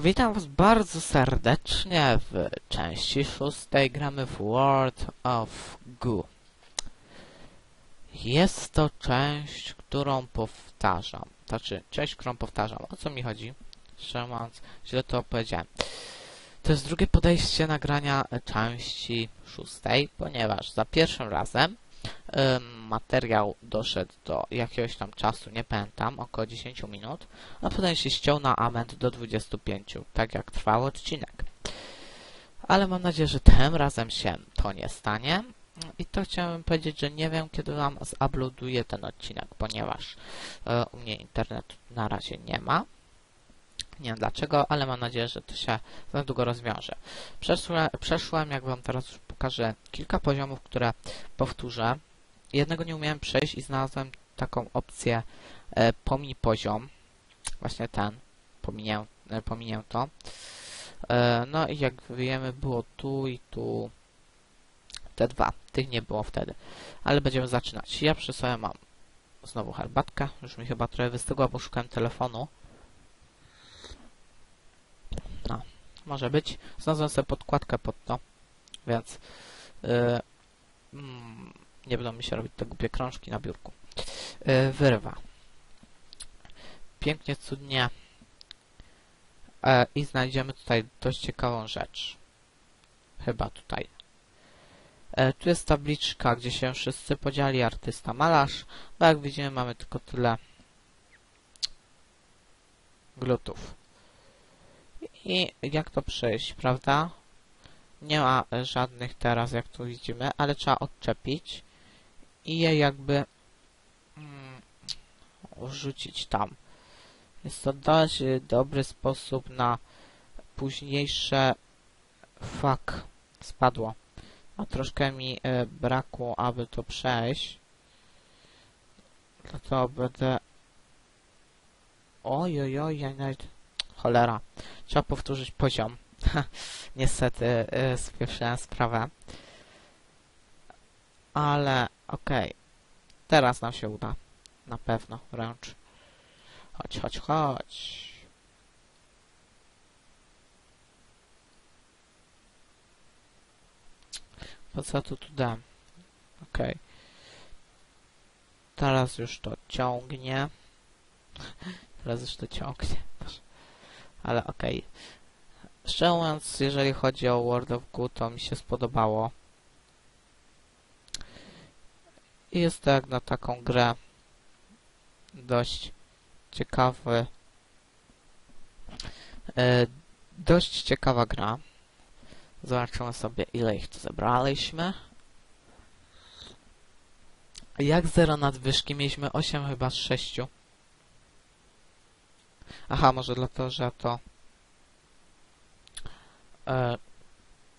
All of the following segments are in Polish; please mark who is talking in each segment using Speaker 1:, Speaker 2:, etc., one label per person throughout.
Speaker 1: Witam Was bardzo serdecznie w części szóstej gramy w World of Goo. Jest to część, którą powtarzam. Znaczy, część, którą powtarzam. O co mi chodzi? Szczerze mówiąc, źle to powiedziałem. To jest drugie podejście nagrania części szóstej, ponieważ za pierwszym razem materiał doszedł do jakiegoś tam czasu, nie pamiętam, około 10 minut, a potem się ściął na ament do 25, tak jak trwał odcinek. Ale mam nadzieję, że tym razem się to nie stanie. I to chciałem powiedzieć, że nie wiem, kiedy wam zuploaduję ten odcinek, ponieważ e, u mnie internetu na razie nie ma. Nie wiem dlaczego, ale mam nadzieję, że to się za długo rozwiąże. Przeszłem, przeszłem, jak wam teraz pokażę, kilka poziomów, które powtórzę. Jednego nie umiałem przejść i znalazłem taką opcję e, pomiń poziom. Właśnie ten. Pominię, e, pominię to. E, no i jak wiemy, było tu i tu te dwa. Tych nie było wtedy. Ale będziemy zaczynać. Ja przy sobie mam znowu herbatkę. Już mi chyba trochę wystygła, bo szukałem telefonu. No, może być. Znalazłem sobie podkładkę pod to, więc yy, mm, nie będą mi się robić te głupie krążki na biurku. Yy, wyrwa. Pięknie, cudnie. E, I znajdziemy tutaj dość ciekawą rzecz. Chyba tutaj. E, tu jest tabliczka, gdzie się wszyscy podzieli artysta, malarz. Bo jak widzimy mamy tylko tyle glutów. I jak to przejść, prawda? Nie ma żadnych teraz, jak tu widzimy, ale trzeba odczepić i je jakby mm, wrzucić tam. Jest to dość dobry sposób na późniejsze... Fuck, spadło. A troszkę mi e, brakło, aby to przejść. Dlatego będę... Oj, oj, oj, ja nawet... Cholera. Trzeba powtórzyć poziom. Niestety e, spieprzyłem sprawę. Ale okej. Okay. Teraz nam się uda. Na pewno, wręcz. Chodź, chodź, chodź. Po co tu tu dam? Okej. Okay. Teraz już to ciągnie. Teraz już to ciągnie. Ale okej. Okay. Szczerze mówiąc, jeżeli chodzi o World of Good, to mi się spodobało. I jest to jak na taką grę dość ciekawy e, dość ciekawa gra. Zobaczymy sobie ile ich tu zebraliśmy. Jak zero nadwyżki mieliśmy 8 chyba z 6. Aha, może dlatego, że to e,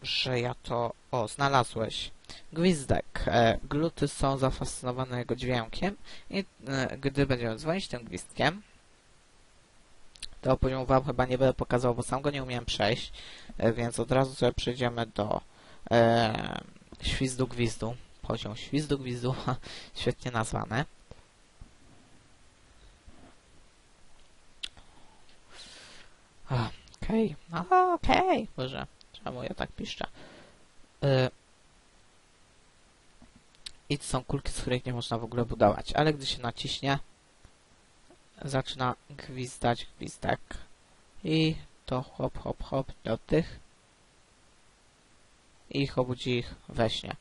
Speaker 1: że ja to... O, znalazłeś. Gwizdek. E, gluty są zafascynowane jego dźwiękiem i e, gdy będziemy dzwonić tym gwizdkiem, to poziomu wam chyba nie będę pokazał, bo sam go nie umiem przejść, więc od razu sobie przejdziemy do e, świzdu gwizdu. Poziom świzdu gwizdu, świetnie nazwane. Okej, okay. okej, okay. Boże, czemu ja tak piszczę? E, i to są kulki, z których nie można w ogóle budować. Ale gdy się naciśnie, zaczyna gwizdać gwizdek. I to hop, hop, hop do tych. I ich obudzi ich we śnie.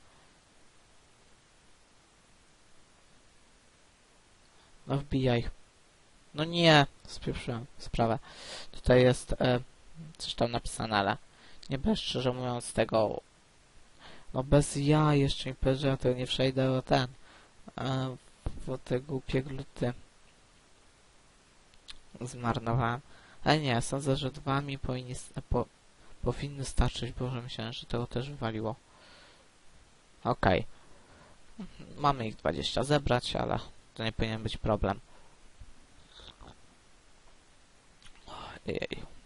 Speaker 1: No wbijaj. No nie, spieprzyłem sprawę. Tutaj jest e, coś tam napisane, ale nie bez szczerze mówiąc tego no bez ja jeszcze mi powiedział, to nie przejdę ten. E, bo te głupie gluty zmarnowałem. Ale nie, sądzę, że dwa mi powinni, po, powinny starczyć. Boże, myślałem, że tego też wywaliło. Okej. Okay. Mamy ich 20 zebrać, ale to nie powinien być problem. Ojej.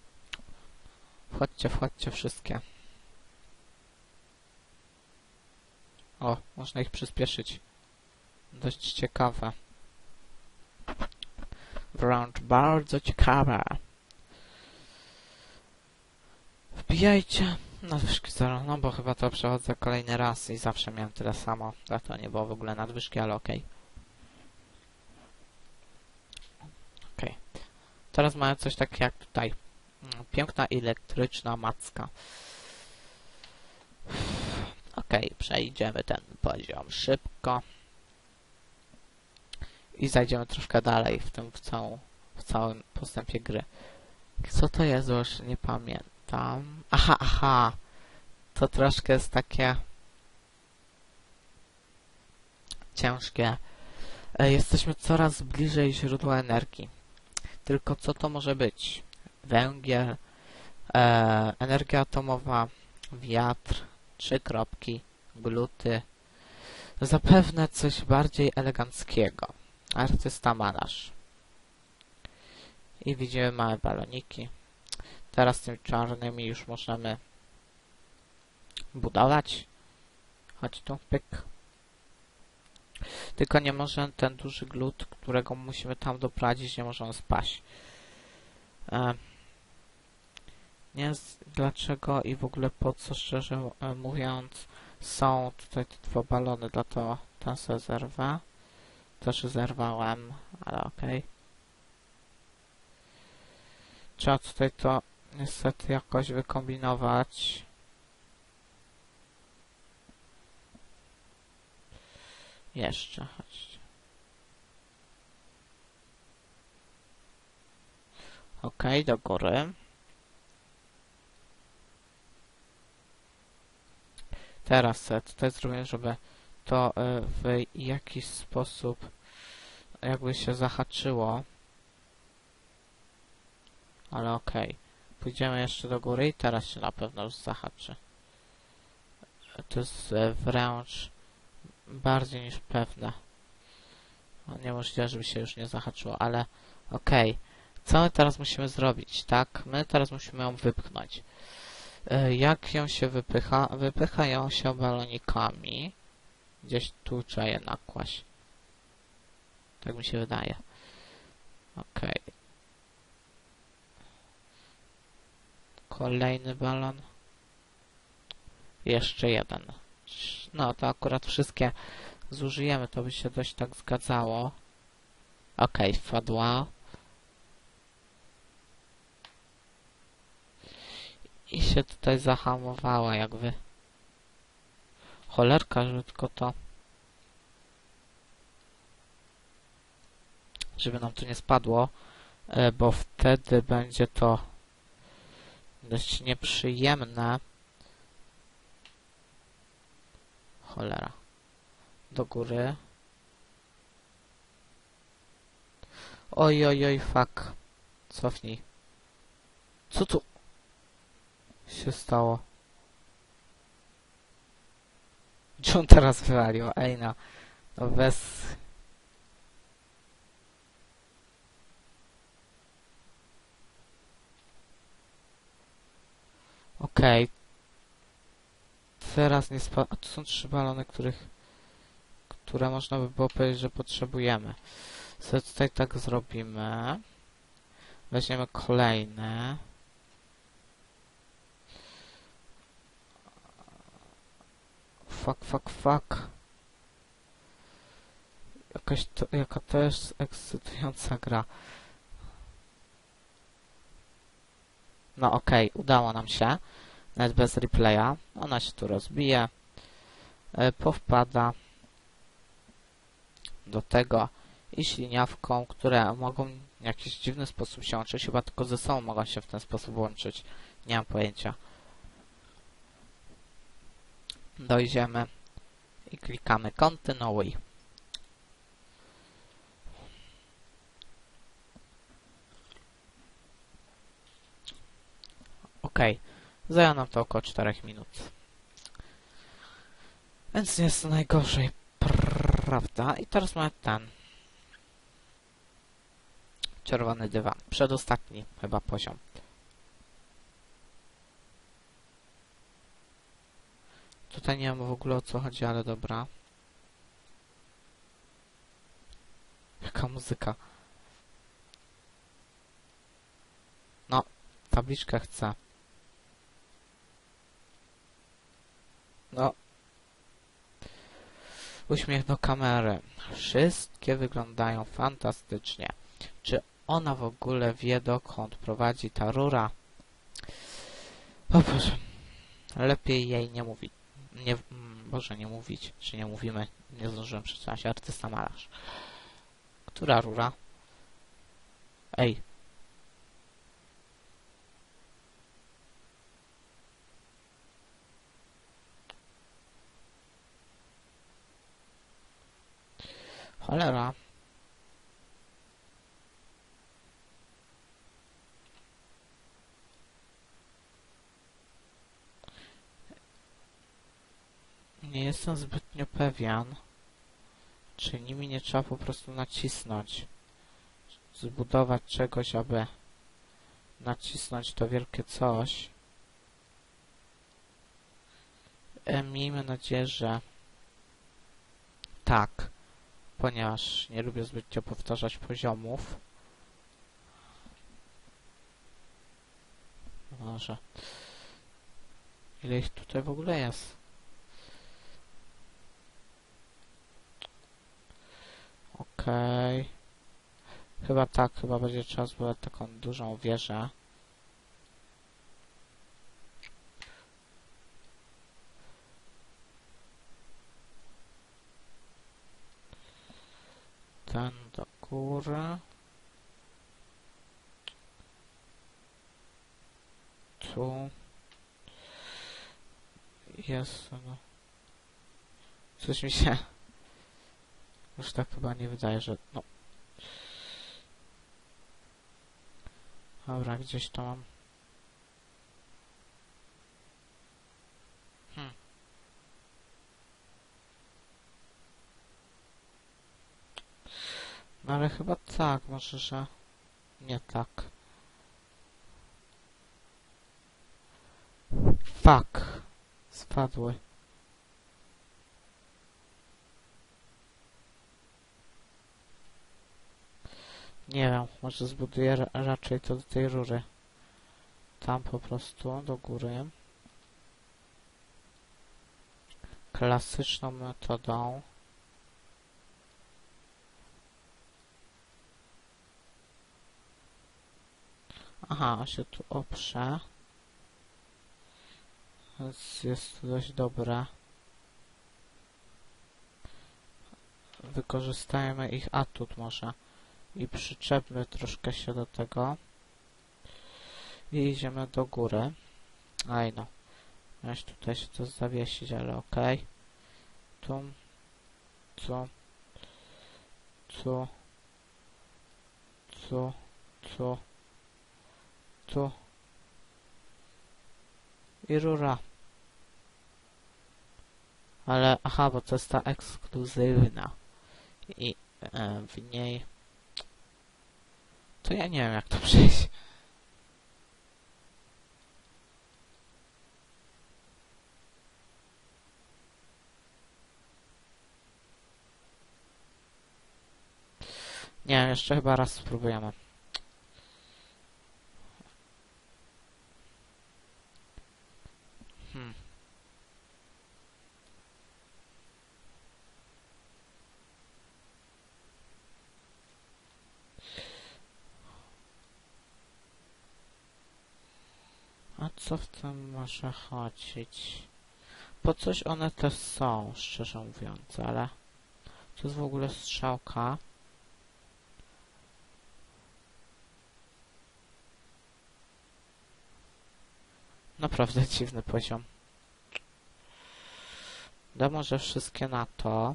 Speaker 1: Wchodźcie, wchodźcie wszystkie. O, można ich przyspieszyć. Dość ciekawe. Wręcz bardzo ciekawe. Wbijajcie nadwyżki zero, no bo chyba to przechodzę kolejny raz i zawsze miałem tyle samo. Za to nie było w ogóle nadwyżki, ale okej. Okej. Teraz mają coś takiego jak tutaj. Piękna elektryczna macka. Okej, przejdziemy ten poziom szybko. I zajdziemy troszkę dalej w tym w, całą, w całym postępie gry. Co to jest, już nie pamiętam. Aha, aha. To troszkę jest takie ciężkie. E, Jesteśmy coraz bliżej źródła energii. Tylko co to może być? Węgiel, e, energia atomowa, wiatr, trzy kropki, gluty. Zapewne coś bardziej eleganckiego. Artysta malarz. I widzimy małe baloniki. Teraz tym czarnymi już możemy budować. Chodź tu, pyk. Tylko nie może ten duży glut, którego musimy tam doprowadzić, nie może on spaść. E, nie dlaczego i w ogóle po co, szczerze e, mówiąc, są tutaj te dwa balony, dlatego ten sobie zerwę. Też zerwałem, ale okej. Trzeba tutaj to niestety jakoś wykombinować. Jeszcze, chodźcie. Okej, do góry. Teraz tutaj zrobię, żeby to e, w jakiś sposób jakby się zahaczyło. Ale okej. Pójdziemy jeszcze do góry i teraz się na pewno już zahaczy. To jest e, wręcz bardziej niż pewne. No, Niemożliwe, żeby się już nie zahaczyło, ale okej. Co my teraz musimy zrobić, tak? My teraz musimy ją wypchnąć. E, Jak ją się wypycha? Wypycha ją się balonikami. Gdzieś tu trzeba je nakłaść. Tak mi się wydaje. Okej. Kolejny balon. Jeszcze jeden. No, to akurat wszystkie zużyjemy, to by się dość tak zgadzało. Okej, wpadła. I się tutaj zahamowała jakby. Cholerka, żeby to... Żeby nam to nie spadło, e, bo wtedy będzie to dość nieprzyjemne. Cholera. Do góry. Oj, oj, oj, fuck. Cofnij. Co tu się stało? Gdzie on teraz wywalił? Ej no. No bez... Okej. Teraz nie spadł. A tu są trzy balony, których... Które można by było powiedzieć, że potrzebujemy. Co tutaj tak zrobimy? Weźmiemy kolejne. Fuck, fuck, fuck. Jakaś to, jaka jest ekscytująca gra. No okej, udało nam się. Nawet bez replaya. Ona się tu rozbije. E, powpada do tego i śliniawką, które mogą w jakiś dziwny sposób się łączyć. Chyba tylko ze sobą mogą się w ten sposób łączyć. Nie mam pojęcia. Dojdziemy i klikamy kontynuuj. Ok, zajęło nam to około 4 minut. Więc nie jest to najgorzej, prawda? I teraz mamy ten. Czerwony dywan. Przedostatni chyba poziom. Tutaj nie mam w ogóle o co chodzi, ale dobra. Jaka muzyka. No, tabliczka chce. No. Uśmiech do kamery. Wszystkie wyglądają fantastycznie. Czy ona w ogóle wie, dokąd prowadzi ta rura? O Boże. Lepiej jej nie mówić. Nie, Boże, nie mówić. Czy nie mówimy? Nie zdążyłem przeczytać. Artysta malarz. Która rura? Ej. Cholera. Nie jestem zbytnio pewien, czy nimi nie trzeba po prostu nacisnąć. Zbudować czegoś, aby nacisnąć to wielkie coś. E, miejmy nadzieję, że tak, ponieważ nie lubię zbytnio powtarzać poziomów. Może. Ile ich tutaj w ogóle jest? Okej. Chyba tak, chyba będzie trzeba zbudować taką dużą wieżę. Ten do góry. Tu. Jest, no. Coś mi się... Już tak chyba nie wydaje, że... No. Dobra, gdzieś to mam. Hmm. No ale chyba tak, może, że... Nie tak. Fuck. Spadły. Nie wiem, może zbuduję ra raczej to do tej rury. Tam po prostu, do góry. Klasyczną metodą. Aha, się tu oprze. Więc jest to dość dobre. Wykorzystajmy ich atut może i przyczepmy troszkę się do tego i idziemy do góry. Aj no, miałeś tutaj się to zawiesić, ale okej. Okay. Tu, tu, tu, tu, tu, tu i rura. Ale, aha, bo to jest ta ekskluzywna i e, w niej to ja nie wiem jak to przejść. Nie jeszcze chyba raz spróbujemy. Hmm. A co w tym może chodzić? Po coś one też są, szczerze mówiąc, ale... To jest w ogóle strzałka. Naprawdę dziwny poziom. Da może wszystkie na to.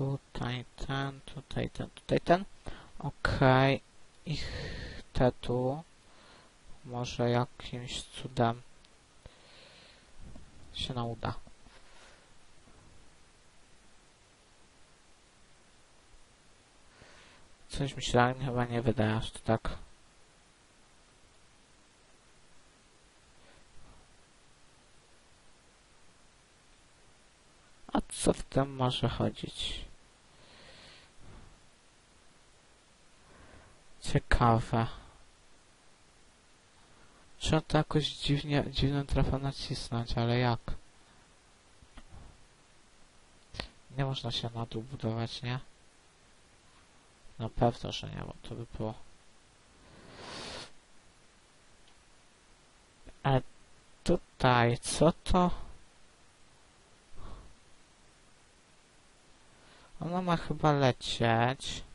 Speaker 1: Tutaj ten, tutaj ten, tutaj ten. Okay. Ich te tu. Może jakimś cudem się nam uda. Coś myślałem, chyba nie wydaje to tak. A co w tym może chodzić? Ciekawe. Trzeba to jakoś dziwnie, dziwnym trafem nacisnąć, ale jak? Nie można się na dół budować, nie? Na pewno, że nie, bo to by było. Ale tutaj, co to? Ona ma chyba lecieć.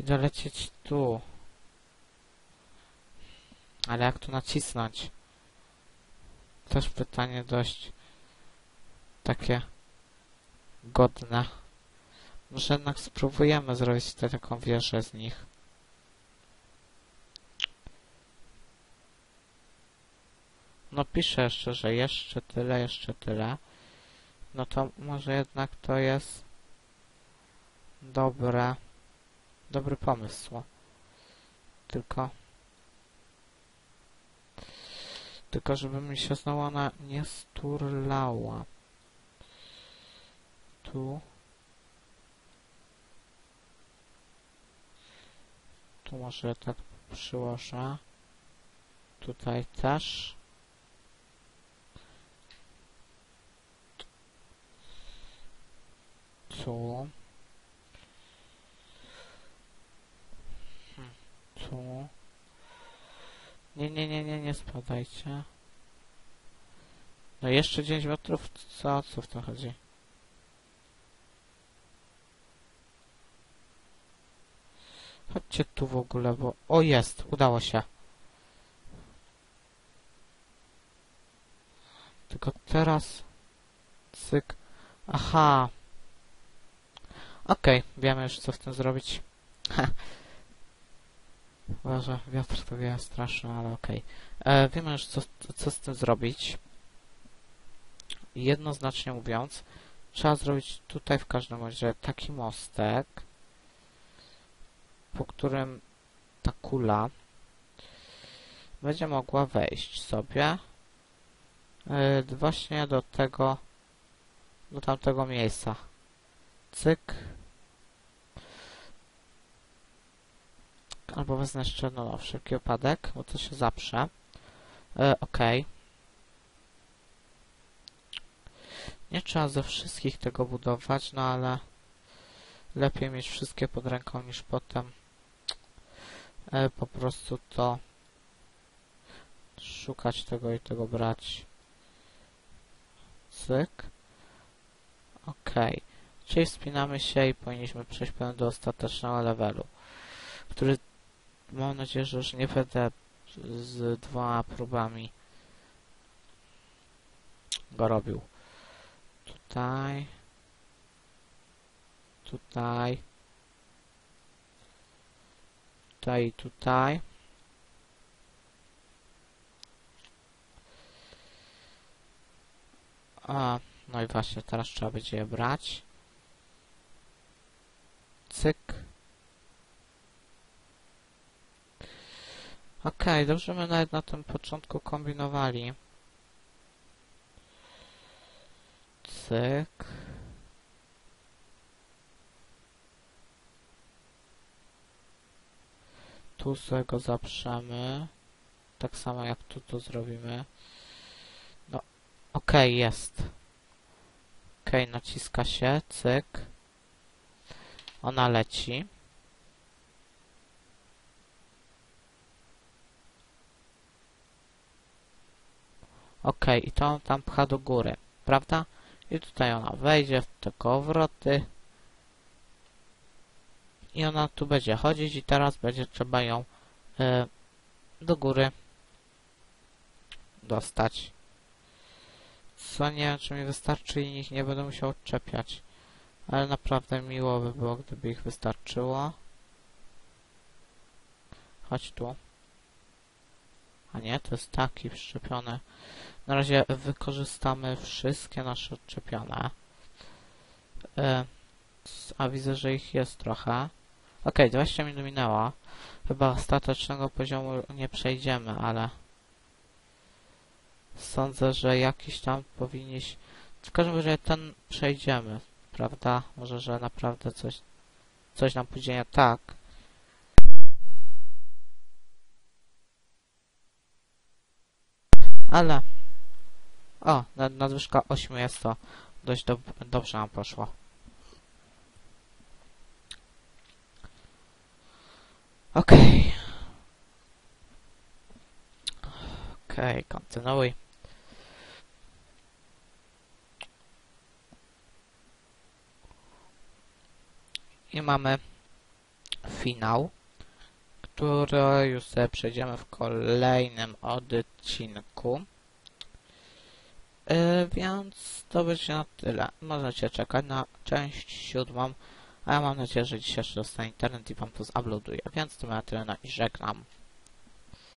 Speaker 1: I dolecieć tu. Ale jak tu nacisnąć? Też pytanie dość takie godne. Może jednak spróbujemy zrobić tutaj taką wieżę z nich. No piszę jeszcze, że jeszcze tyle, jeszcze tyle. No to może jednak to jest dobre, dobry pomysł. Tylko tylko żeby mi się znowu ona nie sturlała. Tu tu może tak przyłożę. Tutaj też. Tu. Tu. Nie, nie, nie, nie, nie spadajcie. No jeszcze 9 metrów? Co, co w tym chodzi? Chodźcie tu w ogóle, bo... O, jest! Udało się. Tylko teraz... Cyk. Aha. Okej, wiemy już co w tym zrobić. Boże, wiatr to wie straszny, ale okej. E, Wiemy już co, co z tym zrobić. Jednoznacznie mówiąc, trzeba zrobić tutaj w każdym razie taki mostek, po którym ta kula będzie mogła wejść sobie e, właśnie do tego, do tamtego miejsca. Cyk. Albo wezmę jeszcze, no, no wszelki wypadek, bo to się zaprze. E, ok. Nie trzeba ze wszystkich tego budować, no ale lepiej mieć wszystkie pod ręką niż potem e, po prostu to szukać tego i tego brać. Cyk. Ok. Czyli wspinamy się i powinniśmy przejść do ostatecznego levelu, który mam nadzieję, że już nie będę z dwoma próbami go robił. Tutaj. Tutaj. Tutaj tutaj. A, no i właśnie, teraz trzeba będzie je brać. Cyk. Okej, dobrze my nawet na tym początku kombinowali. Cyk. Tu sobie go zaprzemy. Tak samo jak tu to zrobimy. No, okej, jest. Okej, naciska się, cyk. Ona leci. Ok, i to on tam pcha do góry, prawda? I tutaj ona wejdzie w te kołowroty. I ona tu będzie chodzić i teraz będzie trzeba ją e, do góry dostać. Co nie wiem, czy mi wystarczy i ich nie będę musiał odczepiać. Ale naprawdę miło by było, gdyby ich wystarczyło. Chodź tu. A nie, to jest taki wszczepiony. Na razie wykorzystamy wszystkie nasze odczepione. E, a widzę, że ich jest trochę. Ok, 20 minut minęło. Chyba ostatecznego poziomu nie przejdziemy, ale... sądzę, że jakiś tam powinniś... W każdym razie ten przejdziemy, prawda? Może, że naprawdę coś, coś nam pójdzie nie tak. Ale... O, na- nadwyżka 8 jest to dość dob dobrze nam poszło. Okej. Okej, kontynuuj. I mamy finał, który już sobie przejdziemy w kolejnym odcinku. Yy, więc to będzie na tyle. Możecie czekać na część siódmą, a ja mam nadzieję, że dzisiaj jeszcze dostanie internet i wam to zuploaduję. Więc to na tyle, no i żegnam.